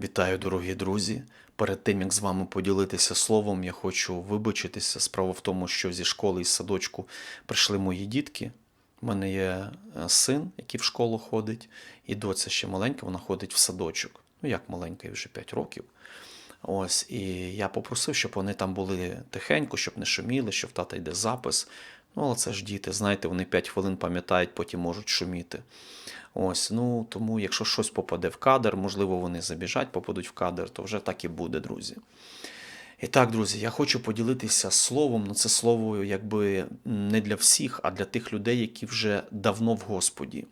Вітаю, дорогі друзі! Перед тим як з вами поділитися словом, я хочу вибачитися. Справа в тому, що зі школи і з садочку прийшли мої дітки. У мене є е, син, який в школу ходить, і доця ще маленька, вона ходить в садочок. Ну як маленька, їй вже 5 років. Ось, і я попросив, щоб вони там були тихенько, щоб не шуміли, що в тата йде запис. Ну, але це ж діти, знаєте, вони 5 хвилин пам'ятають, потім можуть шуміти. Ось, ну тому, якщо щось попаде в кадр, можливо, вони забіжать, попадуть в кадр, то вже так і буде, друзі. І так, друзі, я хочу поділитися словом, ну це слово якби не для всіх, а для тих людей, які вже давно в Господі.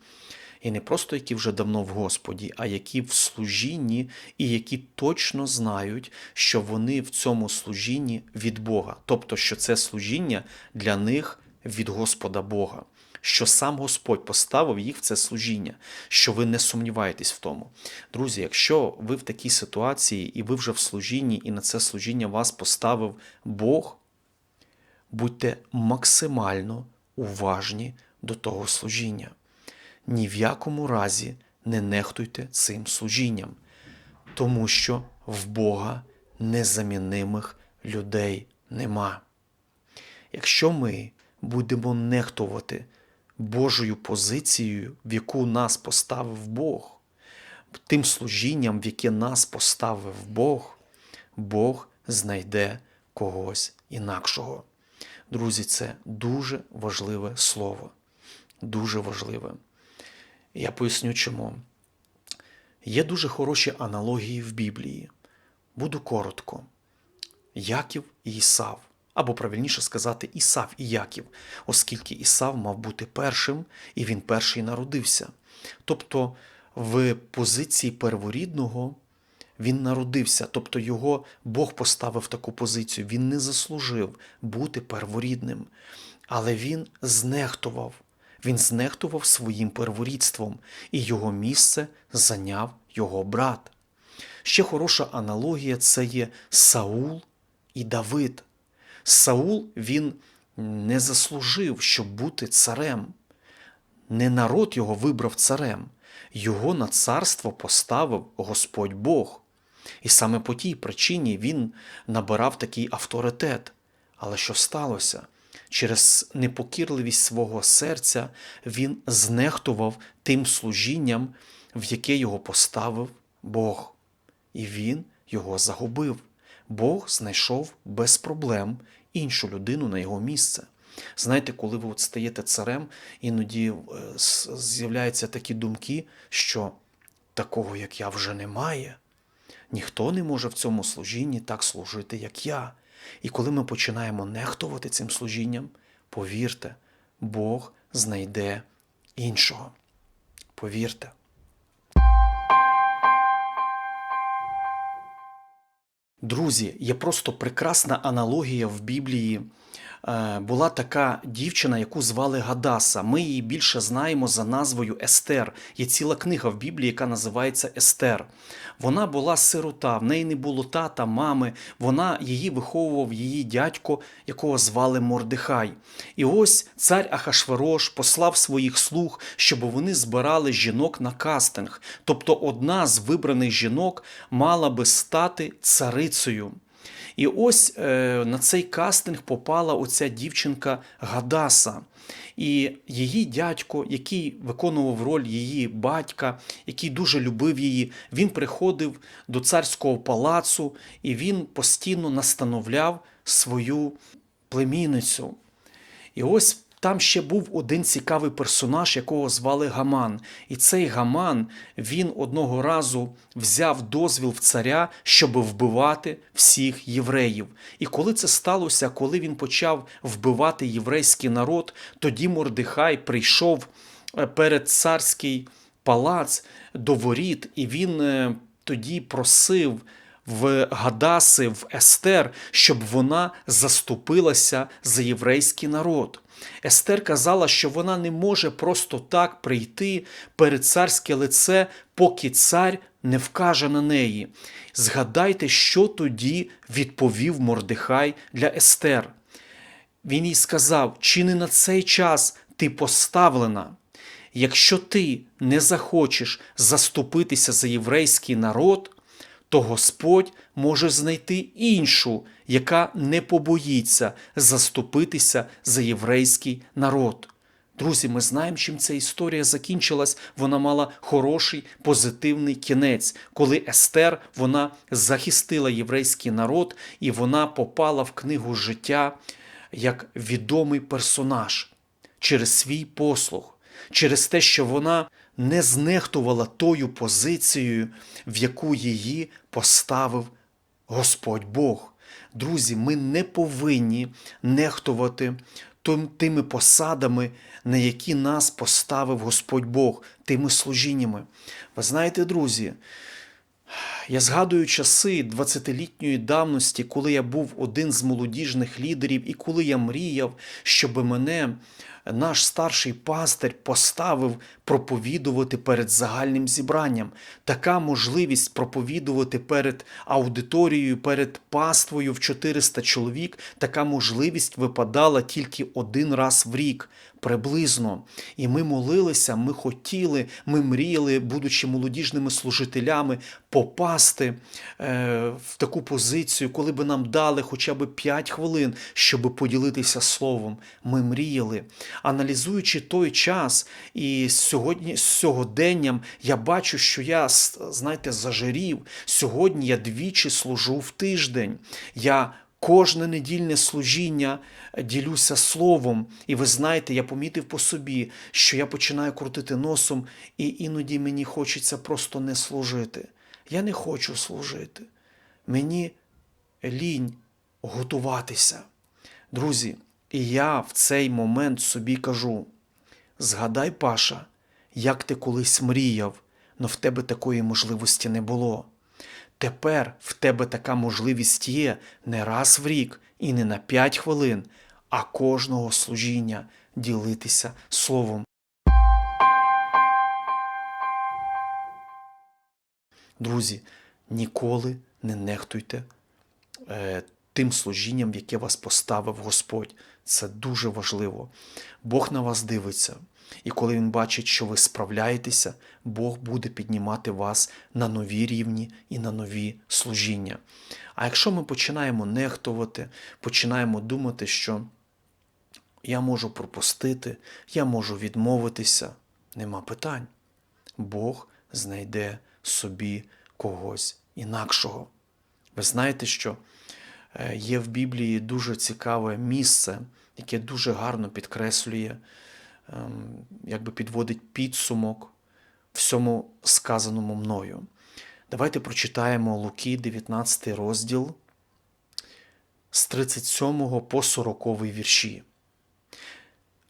І не просто які вже давно в Господі, а які в служінні і які точно знають, що вони в цьому служінні від Бога. Тобто, що це служіння для них від Господа Бога, що сам Господь поставив їх в це служіння, що ви не сумніваєтесь в тому. Друзі, якщо ви в такій ситуації і ви вже в служінні, і на це служіння вас поставив Бог, будьте максимально уважні до того служіння. Ні в якому разі не нехтуйте цим служінням, тому що в Бога незамінимих людей нема. Якщо ми будемо нехтувати Божою позицією, в яку нас поставив Бог, тим служінням, в яке нас поставив Бог, Бог знайде когось інакшого. Друзі, це дуже важливе слово. Дуже важливе. Я поясню чому. Є дуже хороші аналогії в Біблії. Буду коротко. Яків і Ісав, або правильніше сказати, Ісав і Яків, оскільки Ісав мав бути першим, і він перший народився. Тобто в позиції перворідного він народився, тобто його Бог поставив таку позицію. Він не заслужив бути перворідним, але він знехтував. Він знехтував своїм перворідством, і його місце зайняв його брат. Ще хороша аналогія це є Саул і Давид. Саул він не заслужив, щоб бути царем. Не народ його вибрав царем, його на царство поставив Господь Бог. І саме по тій причині він набирав такий авторитет. Але що сталося? Через непокірливість свого серця він знехтував тим служінням, в яке його поставив Бог, і він його загубив. Бог знайшов без проблем іншу людину на його місце. Знаєте, коли ви от стаєте царем, іноді е, з'являються такі думки, що такого, як я, вже немає. Ніхто не може в цьому служінні так служити, як я. І коли ми починаємо нехтувати цим служінням, повірте, Бог знайде іншого. Повірте. Друзі, є просто прекрасна аналогія в Біблії. Е, Була така дівчина, яку звали Гадаса. Ми її більше знаємо за назвою Естер. Є ціла книга в Біблії, яка називається Естер. Вона була сирота, в неї не було тата, мами. Вона її виховував її дядько, якого звали Мордехай. І ось цар Ахашверош послав своїх слуг, щоб вони збирали жінок на кастинг. Тобто одна з вибраних жінок мала би стати царицею. І ось е, на цей кастинг попала оця дівчинка Гадаса. І її дядько, який виконував роль її батька, який дуже любив її, він приходив до царського палацу і він постійно настановляв свою племінницю. І ось там ще був один цікавий персонаж, якого звали Гаман. І цей Гаман він одного разу взяв дозвіл в царя, щоб вбивати всіх євреїв. І коли це сталося, коли він почав вбивати єврейський народ, тоді Мордихай прийшов е, перед царський палац до воріт, і він е, тоді просив в Гадаси, в Естер, щоб вона заступилася за єврейський народ. Естер казала, що вона не може просто так прийти перед царське лице, поки цар не вкаже на неї. Згадайте, що тоді відповів Мордехай для Естер. Він їй сказав: чи не на цей час ти поставлена? Якщо ти не захочеш заступитися за єврейський народ, то Господь може знайти іншу, яка не побоїться заступитися за єврейський народ. Друзі, ми знаємо, чим ця історія закінчилась. Вона мала хороший позитивний кінець, коли Естер вона захистила єврейський народ і вона попала в книгу життя як відомий персонаж через свій послуг, через те, що вона не знехтувала тою позицією, в яку її поставив Господь Бог. Друзі, ми не повинні нехтувати тими посадами, на які нас поставив Господь Бог, тими служіннями. Ви знаєте, друзі, я згадую часи 20-літньої давності, коли я був один з молодіжних лідерів, і коли я мріяв, щоб мене наш старший пастир поставив проповідувати перед загальним зібранням. Така можливість проповідувати перед аудиторією, перед паствою в 400 чоловік, така можливість випадала тільки один раз в рік. Приблизно. І ми молилися, ми хотіли, ми мріяли, будучи молодіжними служителями, попасти е, в таку позицію, коли би нам дали хоча б 5 хвилин, щоб поділитися словом. Ми мріяли. Аналізуючи той час і сьогодні з сьогоденням, я бачу, що я знаєте, зажирів. Сьогодні я двічі служу в тиждень. Я Кожне недільне служіння ділюся словом, і ви знаєте, я помітив по собі, що я починаю крутити носом, і іноді мені хочеться просто не служити. Я не хочу служити. Мені лінь готуватися. Друзі, і я в цей момент собі кажу: згадай, Паша, як ти колись мріяв, но в тебе такої можливості не було. Тепер в тебе така можливість є не раз в рік і не на 5 хвилин, а кожного служіння ділитися словом. Друзі, ніколи не нехтуйте е, тим служінням, в яке вас поставив Господь. Це дуже важливо. Бог на вас дивиться. І коли Він бачить, що ви справляєтеся, Бог буде піднімати вас на нові рівні і на нові служіння. А якщо ми починаємо нехтувати, починаємо думати, що я можу пропустити, я можу відмовитися, нема питань. Бог знайде собі когось інакшого. Ви знаєте, що є в Біблії дуже цікаве місце, яке дуже гарно підкреслює, ем, якби підводить підсумок всьому сказаному мною. Давайте прочитаємо Луки, 19 розділ з 37 по 40 вірші.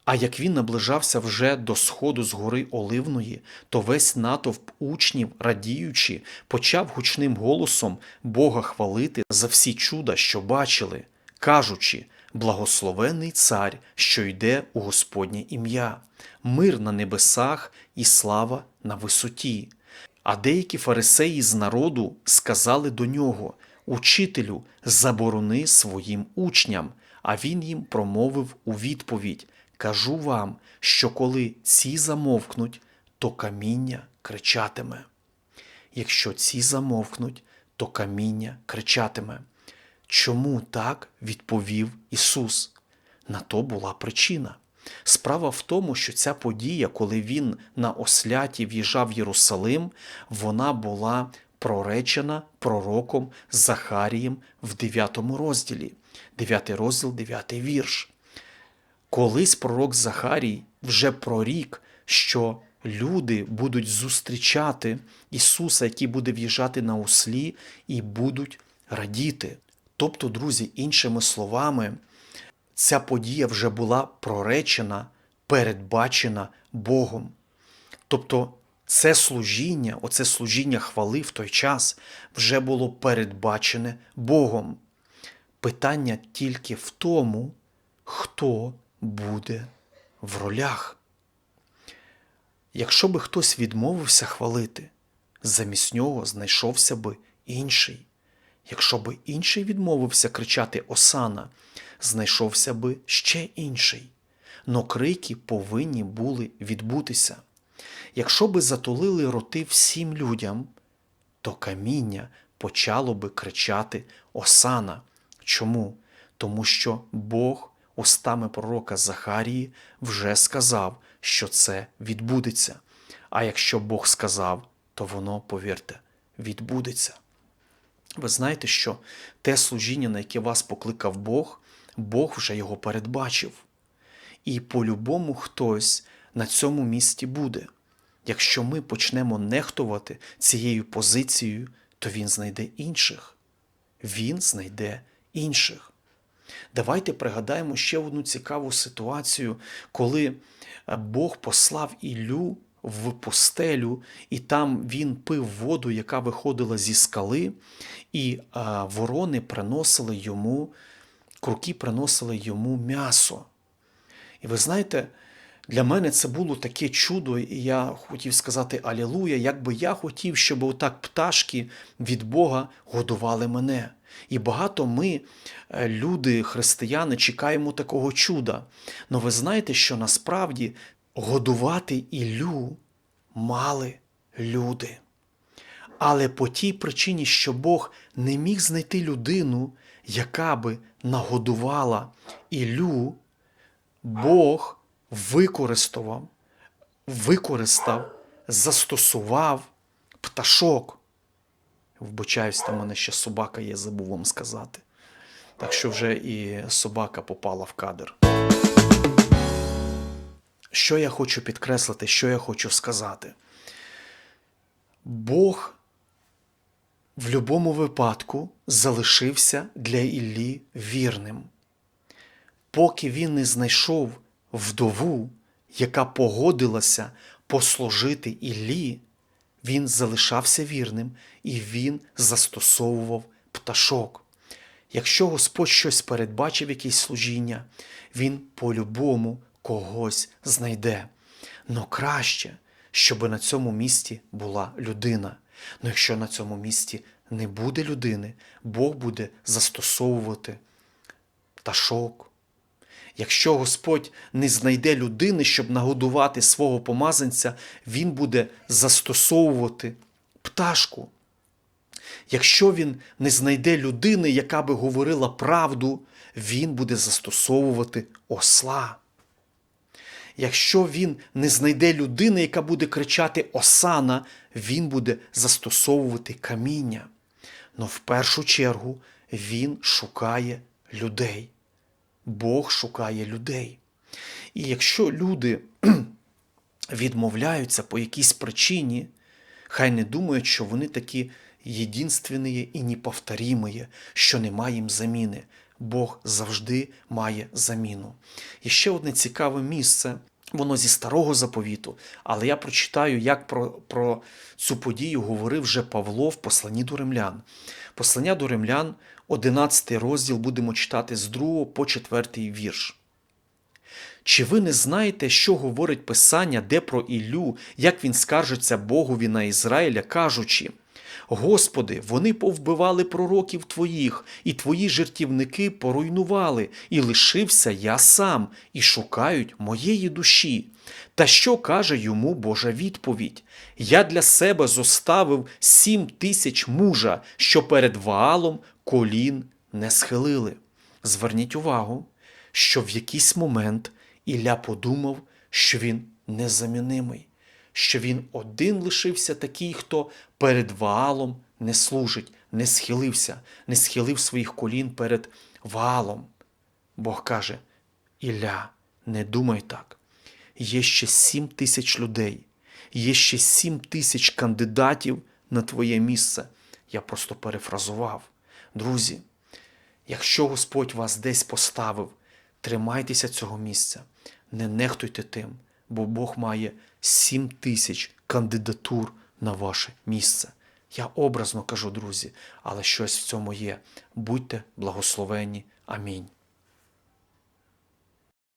А як він наближався вже до сходу з гори Оливної, то весь натовп учнів, радіючи, почав гучним голосом Бога хвалити за всі чуда, що бачили, кажучи: Благословений цар, що йде у Господнє ім'я, мир на небесах і слава на висоті. А деякі фарисеї з народу сказали до нього: Учителю, заборони своїм учням. А він їм промовив у відповідь: Кажу вам, що коли ці замовкнуть, то каміння кричатиме. Якщо ці замовкнуть, то каміння кричатиме. Чому так відповів Ісус? На то була причина. Справа в тому, що ця подія, коли він на осляті в'їжджав в Єрусалим, вона була проречена пророком Захарієм в 9 розділі, 9 розділ, 9 вірш. Колись пророк Захарій вже прорік, що люди будуть зустрічати Ісуса, який буде в'їжджати на ослі, і будуть радіти. Тобто, друзі, іншими словами, ця подія вже була проречена, передбачена Богом. Тобто, це служіння, оце служіння хвали в той час вже було передбачене Богом. Питання тільки в тому, хто буде в ролях. Якщо би хтось відмовився хвалити, замість нього знайшовся би інший. Якщо би інший відмовився кричати Осана, знайшовся би ще інший. Но крики повинні були відбутися. Якщо би затулили роти всім людям, то каміння почало би кричати Осана. Чому? Тому що Бог устами пророка Захарії вже сказав, що це відбудеться. А якщо Бог сказав, то воно, повірте, відбудеться. Ви знаєте, що те служіння, на яке вас покликав Бог, Бог вже його передбачив. І по-любому хтось на цьому місці буде. Якщо ми почнемо нехтувати цією позицією, то він знайде інших. Він знайде інших. Давайте пригадаємо ще одну цікаву ситуацію, коли е, Бог послав Іллю в пустелю, і там він пив воду, яка виходила зі скали, і ворони приносили йому, круки приносили йому м'ясо. І ви знаєте, для мене це було таке чудо, і я хотів сказати Алілуя, як би я хотів, щоб отак пташки від Бога годували мене. І багато ми, е, люди, християни, чекаємо такого чуда. Но ви знаєте, що насправді годувати Іллю мали люди. Але по тій причині, що Бог не міг знайти людину, яка би нагодувала Іллю, Бог використав, використав, застосував пташок. Вбачаюсь, там мене ще собака є, забув вам сказати. Так що вже і собака попала в кадр. Що я хочу підкреслити, що я хочу сказати? Бог в будь-якому випадку залишився для Іллі вірним. Поки він не знайшов вдову, яка погодилася послужити Іллі, він залишався вірним і він застосовував пташок. Якщо Господь щось передбачив, якесь служіння, він по-любому когось знайде. Но краще, щоб на цьому місці була людина. Но якщо на цьому місці не буде людини, Бог буде застосовувати пташок. Якщо Господь не знайде людини, щоб нагодувати свого помазанця, Він буде застосовувати пташку. Якщо він не знайде людини, яка би говорила правду, він буде застосовувати осла. Якщо він не знайде людини, яка буде кричати Осана, він буде застосовувати каміння. Но в першу чергу він шукає людей. Бог шукає людей. І якщо люди відмовляються по якійсь причині, хай не думають, що вони такі єдинственні і неповторімі, що немає їм заміни. Бог завжди має заміну. І ще одне цікаве місце. Воно зі старого заповіту, але я прочитаю, як про, про цю подію говорив вже Павло в посланні до римлян. Послання до римлян, 11 розділ, будемо читати з 2 по 4 вірш. Чи ви не знаєте, що говорить Писання, де про Іллю, як він скаржиться Богові на Ізраїля, кажучи: Господи, вони повбивали пророків Твоїх, і Твої жертівники поруйнували, і лишився я сам, і шукають моєї душі. Та що каже йому Божа відповідь? Я для себе зоставив сім тисяч мужа, що перед Ваалом колін не схилили. Зверніть увагу, що в якийсь момент Ілля подумав, що він незамінимий, що він один лишився такий, хто перед Ваалом не служить, не схилився, не схилив своїх колін перед Ваалом. Бог каже: Ілля, не думай так. Є ще сім тисяч людей, є ще сім тисяч кандидатів на твоє місце. Я просто перефразував. Друзі, якщо Господь вас десь поставив, тримайтеся цього місця, не нехтуйте тим, бо Бог має сім тисяч кандидатур на ваше місце. Я образно кажу, друзі, але щось в цьому є. Будьте благословені. Амінь.